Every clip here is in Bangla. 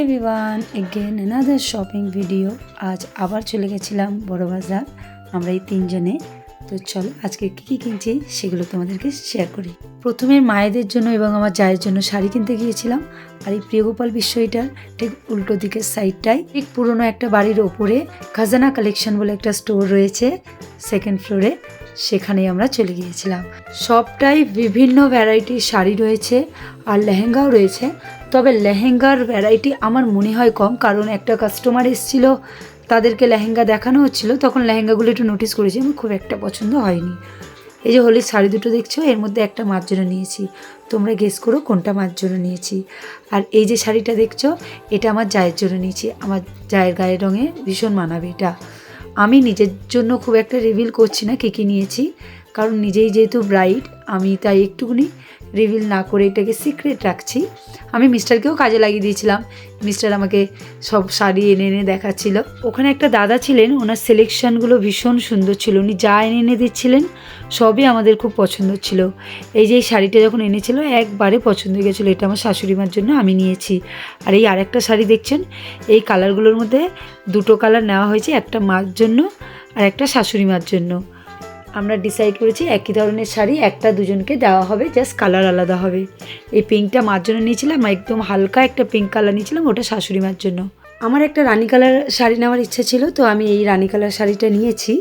Everyone again another shopping video আজ আবার চলে গেছিলাম বড় বাজার। আমরা এই তিনজনে। তো চলো আজকে কী কী কিনছি সেগুলো তোমাদেরকে শেয়ার করি। প্রথমে মায়েদের জন্য এবং আমার জায়ের জন্য শাড়ি কিনতে গিয়েছিলাম। আর এই প্রিয়গোপাল বিশ্বইটার ঠিক উল্টো দিকের সাইডটাই ঠিক পুরনো একটা বাড়ির ওপরে খাজানা কালেকশন বলে একটা স্টোর রয়েছে সেকেন্ড ফ্লোরে সেখানেই আমরা চলে গিয়েছিলাম। সবটাই বিভিন্ন ভ্যারাইটির শাড়ি রয়েছে আর লেহেঙ্গাও রয়েছে। তবে লেহেঙ্গার ভ্যারাইটি আমার মনে হয় কম, কারণ একটা কাস্টমার এসেছিল, তাদেরকে লেহেঙ্গা দেখানো হচ্ছিল, তখন লেহেঙ্গাগুলো একটু নোটিস করেছি, আমার খুব একটা পছন্দ হয়নি। এই যে হোলির শাড়ি দুটো দেখছ, এর মধ্যে একটা মার জন্য নিয়েছি। তোমরা গেস করো কোনটা মার জন্য নিয়েছি। আর এই যে শাড়িটা দেখছ, এটা আমার জায়ের জন্য নিয়েছি, আমার জায়ের গায়ের রঙে ভীষণ মানাবে এটা। আমি নিজের জন্য খুব একটা রিভিল করছি না, কী কী নিয়েছি। কারণ নিজেই যেহেতু ব্রাইড আমি তাই একটুকুনি রিভিল না করে এটাকে সিক্রেট রাখছি। আমি মিস্টারকেও কাজে লাগিয়ে দিয়েছিলাম। মিস্টার আমাকে সব শাড়ি এনে এনে দেখাচ্ছিল। ওখানে একটা দাদা ছিলেন, ওনার সিলেকশনগুলো ভীষণ সুন্দর ছিল। উনি যা এনে এনে দিচ্ছিলেন, সবই আমাদের খুব পছন্দ ছিল। এই যে এই শাড়িটা যখন এনেছিল, একবারে পছন্দ হয়ে গেছিল। এটা আমার শাশুড়ি মার জন্য আমি নিয়েছি। আর এই আরেকটা শাড়ি দেখছেন, এই কালারগুলোর মধ্যে দুটো কালার নেওয়া হয়েছে, একটা মার জন্য আর একটা শাশুড়ি মার জন্য। আমরা ডিসাইড করেছি একই ধরনের শাড়ি, একটা দুজনকে দেওয়া হবে জাস্ট কালার আলাদা হবে। এই পিঙ্কটা মার জন্য নিয়েছিলাম একদম হালকা একটা পিঙ্ক কালার নিয়েছিলাম, ওটা শাশুড়ি মার জন্য। আমার একটা রানী কালার শাড়ি নেওয়ার ইচ্ছা ছিল, তো আমি এই রানি কালার শাড়িটা নিয়েছি।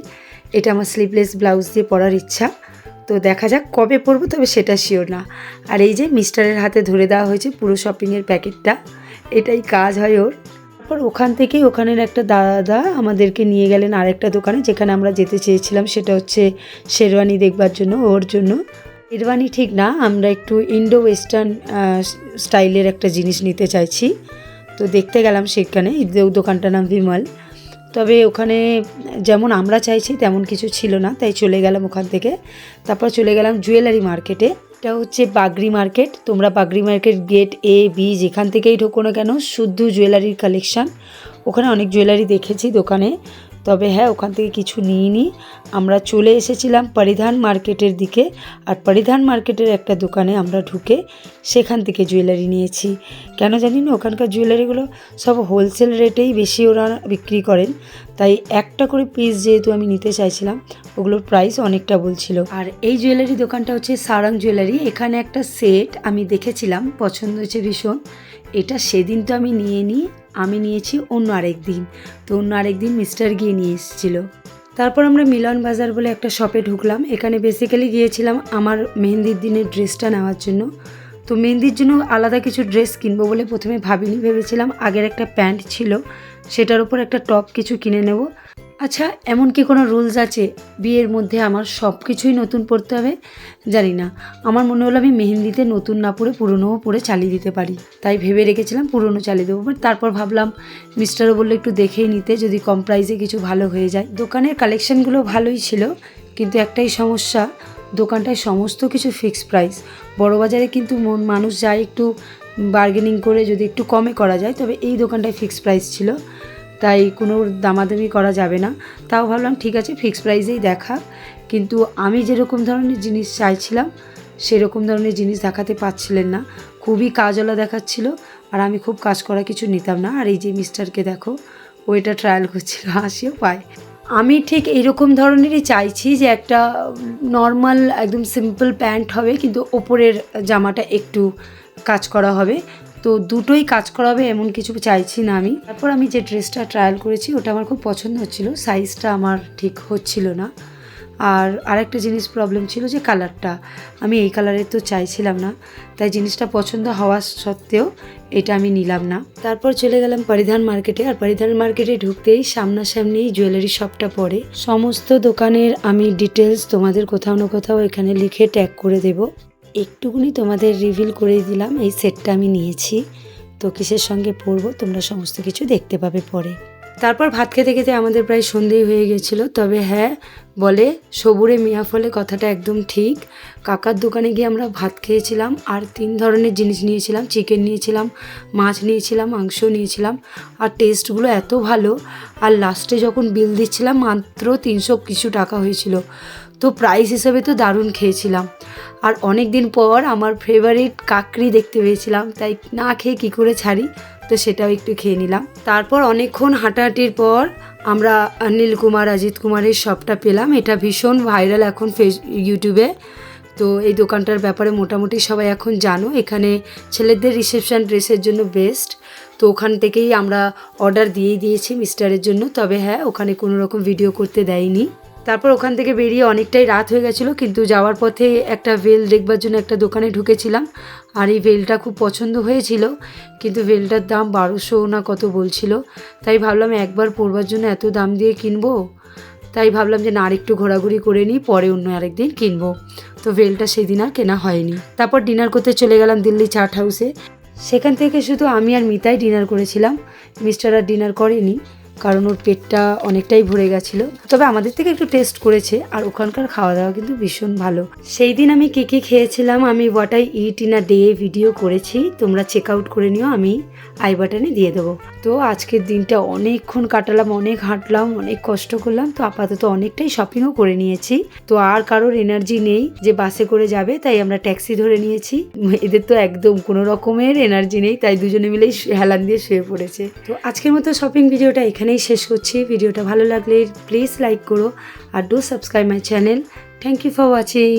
এটা আমার স্লিভলেস ব্লাউজ দিয়ে পরার ইচ্ছা। তো দেখা যাক কবে পরবো, তবে সেটা শিওর না। আর এই যে মিস্টারের হাতে ধরে দেওয়া হয়েছে পুরো শপিংয়ের প্যাকেটটা, এটাই কাজ হয় ওর। তারপর ওখান থেকেই ওখানের একটা দাদা আমাদেরকে নিয়ে গেলেন আরেকটা দোকানে, যেখানে আমরা যেতে চেয়েছিলাম, সেটা হচ্ছে শেরওয়ানি দেখবার জন্য, ওর জন্য। শেরওয়ানি ঠিক না, আমরা একটু ইন্ডো ওয়েস্টার্ন স্টাইলের একটা জিনিস নিতে চাইছি। তো দেখতে গেলাম সেখানে দোকানটার নাম বিমল তবে ওখানে যেমন আমরা চাইছি, তেমন কিছু ছিল না, তাই চলে গেলাম ওখান থেকে। তারপর চলে গেলাম জুয়েলারি মার্কেটে। এটা হচ্ছে বাগরি মার্কেট। তোমরা Bagri market gate A B যেখান থেকেই ঢোকো না কেন, শুদ্ধ জুয়েলারির কালেকশান ওখানে অনেক জুয়েলারি দেখেছি দোকানে। তবে হ্যাঁ ওখান থেকে কিছু নিইনি। আমরা চলে এসেছিলাম পরিধান মার্কেটের দিকে আর পরিধান মার্কেটের একটা দোকানে আমরা ঢুকে সেখান থেকে জুয়েলারি নিয়েছি। কেন জানি না, ওখানকার জুয়েলারিগুলো সব হোলসেল রেটেই বেশি ওরা বিক্রি করেন। তাই একটা করে পিস যেহেতু আমি নিতে চাইছিলাম ওগুলোর প্রাইস অনেকটা বলছিল। আর এই জুয়েলারি দোকানটা হচ্ছে সারাং জুয়েলারি। এখানে একটা সেট আমি দেখেছিলাম, পছন্দ হয়েছে ভীষণ। এটা সেদিন তো আমি নিয়ে নিই। আমি নিয়েছি অন্য আরেক দিন। তো অন্য আরেক দিন মিস্টার গিয়ে নিয়ে এসেছিল। তারপর আমরা মিলন বাজার বলে একটা শপে ঢুকলাম। এখানে বেসিক্যালি গিয়েছিলাম আমার মেহেন্দির দিনের ড্রেসটা নেওয়ার জন্য। তো মেহেন্দির জন্য আলাদা কিছু ড্রেস কিনবো বলে প্রথমে ভাবিনি, ভেবেছিলাম আগের একটা প্যান্ট ছিল, সেটার উপর একটা টপ কিছু কিনে নেব। আচ্ছা এমন কি কোনো রুলস আছে? বিয়ের মধ্যে আমার সব কিছুই নতুন পড়তে হবে? জানি না। আমার মনে হলো আমি মেহেন্দিতে নতুন না পরে পুরনোও পরে চালিয়ে দিতে পারি। তাই ভেবে রেখেছিলাম পুরনো চালিয়ে দেবো। বাট তারপর ভাবলাম মিস্টারও বলল একটু দেখেই নিতে, যদি কম প্রাইসে কিছু ভালো হয়ে যায়। দোকানের কালেকশানগুলো ভালোই ছিল, কিন্তু একটাই সমস্যা, দোকানটায় সমস্ত কিছু ফিক্সড প্রাইস বড় বাজারে কিন্তু মন মানুষ যায় একটু বার্গেনিং করে যদি একটু কমে করা যায়, তবে এই দোকানটায় ফিক্সড প্রাইস ছিল। তাই কোনো দামাদামি করা যাবে না। তাও ভাবলাম, ঠিক আছে ফিক্সড প্রাইসেই দেখা। কিন্তু আমি যেরকম ধরনের জিনিস চাইছিলাম, সেরকম ধরনের জিনিস দেখাতে পারছিলেন না। খুবই কাজওয়ালা দেখাচ্ছিল, আর আমি খুব কাজ করা কিছু নিতাম না। আর এই যে মিস্টারকে দেখো, ও এটা ট্রায়াল করছিল, হাসিও পায়। আমি ঠিক এরকম ধরনেরই চাইছি যে একটা নর্মাল একদম সিম্পল প্যান্ট হবে, কিন্তু ওপরের জামাটা একটু কাজ করা হবে। তো দুটোই কাজ করা হবে এমন কিছু চাইছি না আমি। তারপর আমি যে ড্রেসটা ট্রায়াল করেছি, ওটা আমার খুব পছন্দ হচ্ছিল। সাইজটা আমার ঠিক হচ্ছিল না। আর আরেকটা জিনিস প্রবলেম ছিল যে কালারটা আমি এই কালারের তো চাইছিলাম না। তাই জিনিসটা পছন্দ হওয়া সত্ত্বেও এটা আমি নিলাম না। তারপর চলে গেলাম পরিধান মার্কেটে আর পরিধান মার্কেটে ঢুকতেই সামনাসামনি জুয়েলারি শপটা পড়ে। সমস্ত দোকানের আমি ডিটেলস তোমাদের কোথাও না কোথাও এখানে লিখে ট্যাগ করে দেব। একটুকুনি তোমাদের রিভিল করে দিলাম, এই সেটটা আমি নিয়েছি। তো কিসের সঙ্গে পরবো, তোমরা সমস্ত কিছু দেখতে পাবে পরে। তারপর ভাত খেতে খেতে আমাদের প্রায় সন্ধেই হয়ে গেছিল, তবে হ্যাঁ বলে সবুরে মিয়া ফলে কথাটা একদম ঠিক। কাকার দোকানে গিয়ে আমরা ভাত খেয়েছিলাম, আর তিন ধরনের জিনিস নিয়েছিলাম চিকেন নিয়েছিলাম, মাছ নিয়েছিলাম, মাংস নিয়েছিলাম, আর টেস্টগুলো এত ভালো। আর লাস্টে যখন বিল দিচ্ছিলাম, মাত্র তিনশো কিছু টাকা হয়েছিল। তো প্রাইস হিসেবে তো দারুণ খেয়েছিলাম। আর অনেক দিন পর আমার ফেভারিট কাকড়ি দেখতে পেয়েছিলাম, তাই না খেয়ে কী করে ছাড়ি? তো সেটাও একটু খেয়ে নিলাম। তারপর অনেকক্ষণ হাঁটাহাঁটির পর আমরা অনিল কুমার, অজিত কুমারের শপটা পেলাম। এটা ভীষণ ভাইরাল এখন ফেস ইউটিউবে তো এই দোকানটার ব্যাপারে মোটামুটি সবাই এখন জানো, এখানে ছেলেদের রিসেপশান ড্রেসের জন্য বেস্ট তো ওখান থেকেই আমরা অর্ডার দিয়েই দিয়েছি মিস্টারের জন্য। তবে হ্যাঁ ওখানে কোনো রকম ভিডিও করতে দেয়নি। তারপর ওখান থেকে বেরিয়ে অনেকটাই রাত হয়ে গেছিল, কিন্তু যাওয়ার পথে একটা ভেল দেখবার জন্য একটা দোকানে ঢুকেছিলাম। আর এই ভেলটা খুব পছন্দ হয়েছিল, কিন্তু ভেলটার দাম বারোশো না কত বলছিল। তাই ভাবলাম একবার পরবার জন্য এত দাম দিয়ে কিনবো। তাই ভাবলাম যে না, আরেকটু ঘোরাঘুরি করে নিই, পরে অন্য আরেকদিন কিনবো। তো ভেলটা সেই দিন আর কেনা হয়নি। তারপর ডিনার করতে চলে গেলাম দিল্লি চাট হাউসে। সেখান থেকে শুধু আমি আর মিতাই ডিনার করেছিলাম। মিস্টার আর ডিনার করেনি। কারণ ওর পেটটা অনেকটাই ভরে গেছিল। তবে আমাদের থেকে একটু টেস্ট করেছে, আর ওখানকার খাওয়া দাওয়া কিন্তু ভীষণ ভালো। সেই দিন আমি কী কী খেয়েছিলাম, আমি what I eat in a day video করেছি। তোমরা চেক আউট করে নিও, আমি আই বাটনে দিয়ে দেবো। তো আজকের দিনটা অনেকক্ষণ কাটালাম, অনেক হাঁটলাম, অনেক কষ্ট করলাম। তো আপাতত অনেকটাই শপিংও করে নিয়েছি। তো আর কারোর এনার্জি নেই যে বাসে করে যাবে, তাই আমরা ট্যাক্সি ধরে নিয়েছি। এদের তো একদম কোনো রকমের এনার্জি নেই, তাই দুজনে মিলেই হেলান দিয়ে শুয়ে পড়েছে। তো আজকের মতো শপিং ভিডিওটা এখানেই শেষ করছি। ভিডিওটা ভালো লাগলে প্লিজ লাইক করো আর do subscribe my channel thank you for watching